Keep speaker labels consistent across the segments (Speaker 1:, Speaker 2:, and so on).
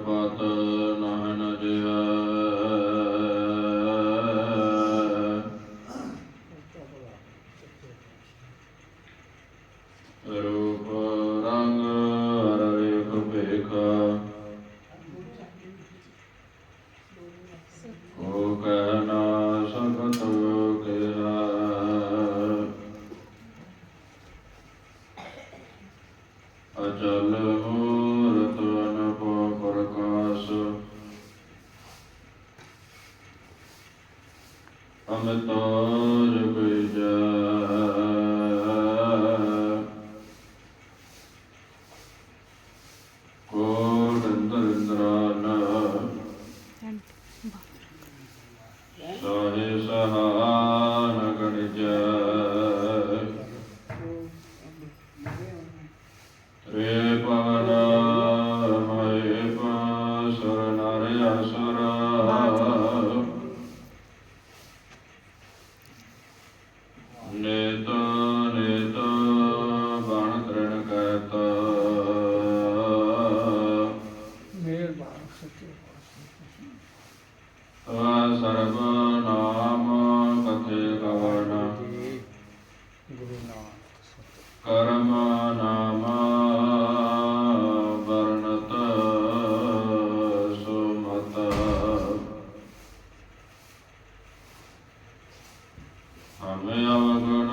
Speaker 1: ਪਤ ਨਹਨ ਜਿਵੈ ਰੂਪ ਰੰਗ ਰਵੇ ਭੇਖ ਉਹ ਕਹਿਣਾ ਸੰਗਤ ਕਿਹਾ ਅਚਲ So his, uh,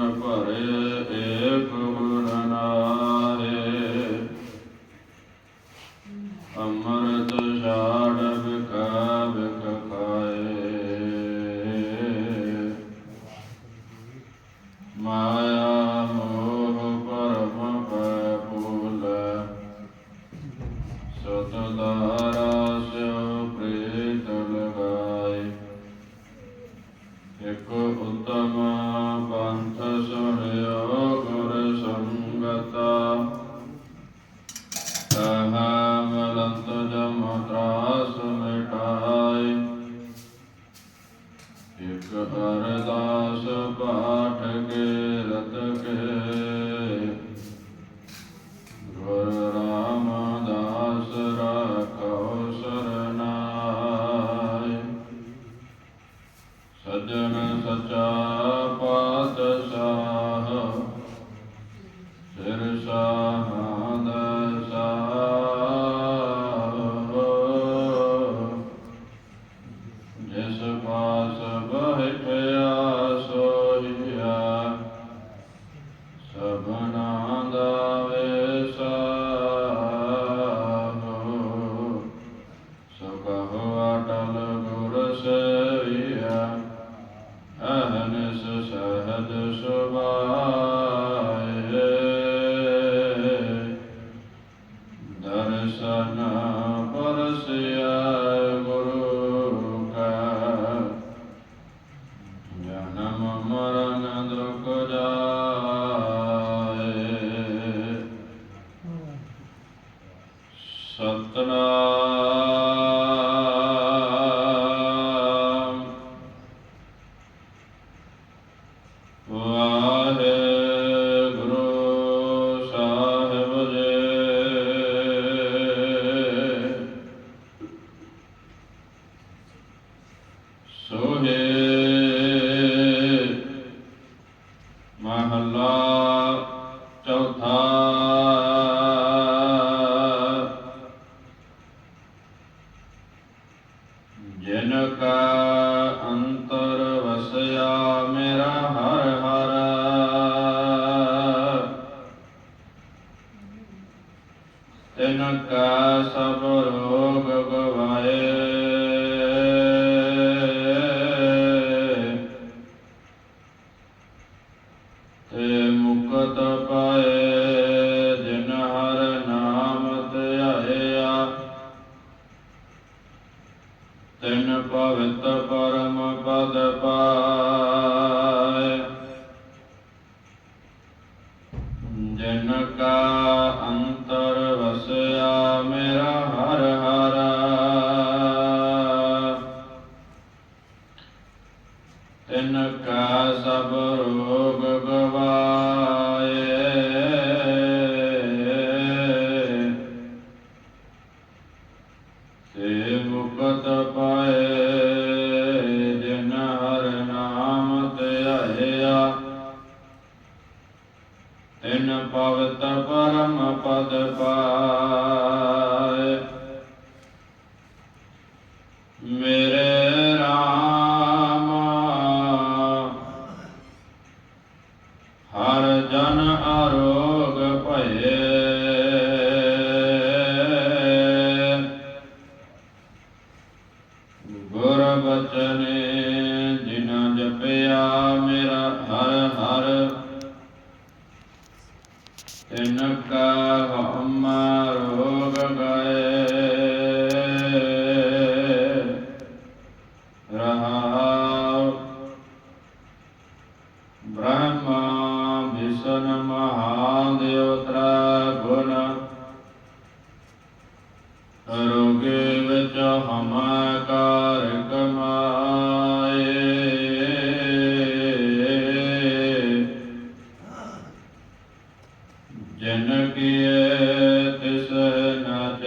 Speaker 1: ਭਰੇ ਏਕ ਕਾ ਸਭ ਰੋਗ ਗਵਾਏ। ਤੇ ਮੁਕਤ ਪਾਏ ਜਿਨ ਹਰ ਨਾਮ ਧਿਆਇਆ। ਤਿਨ ਪਵਿੱਤ ਪਰਮ ਪਦ ਪਾ ਹਰ ਜਨ ਆਰੋਗ ਭਏ। ਗੁਰ ਬਚਨੇ ਜਪਿਆ ਮੇਰਾ ਹਰ ਹਰ। ਤਿਨ ਰੋਗ ਗਏ। ਰਹਾ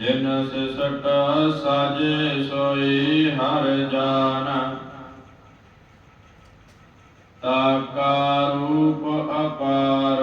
Speaker 1: ਜਿਨ ਸਿਸਟ ਸਾਜੇ ਸੋਈ ਹਰ ਜਾਨ। ਤਾਕਾ ਰੂਪ ਅਪਾਰ।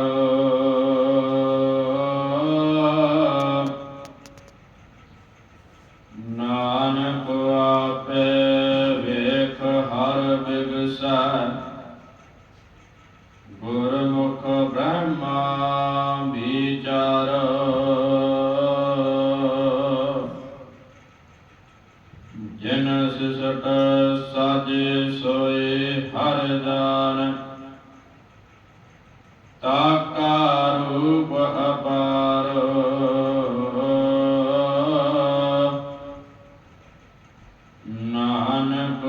Speaker 1: नानक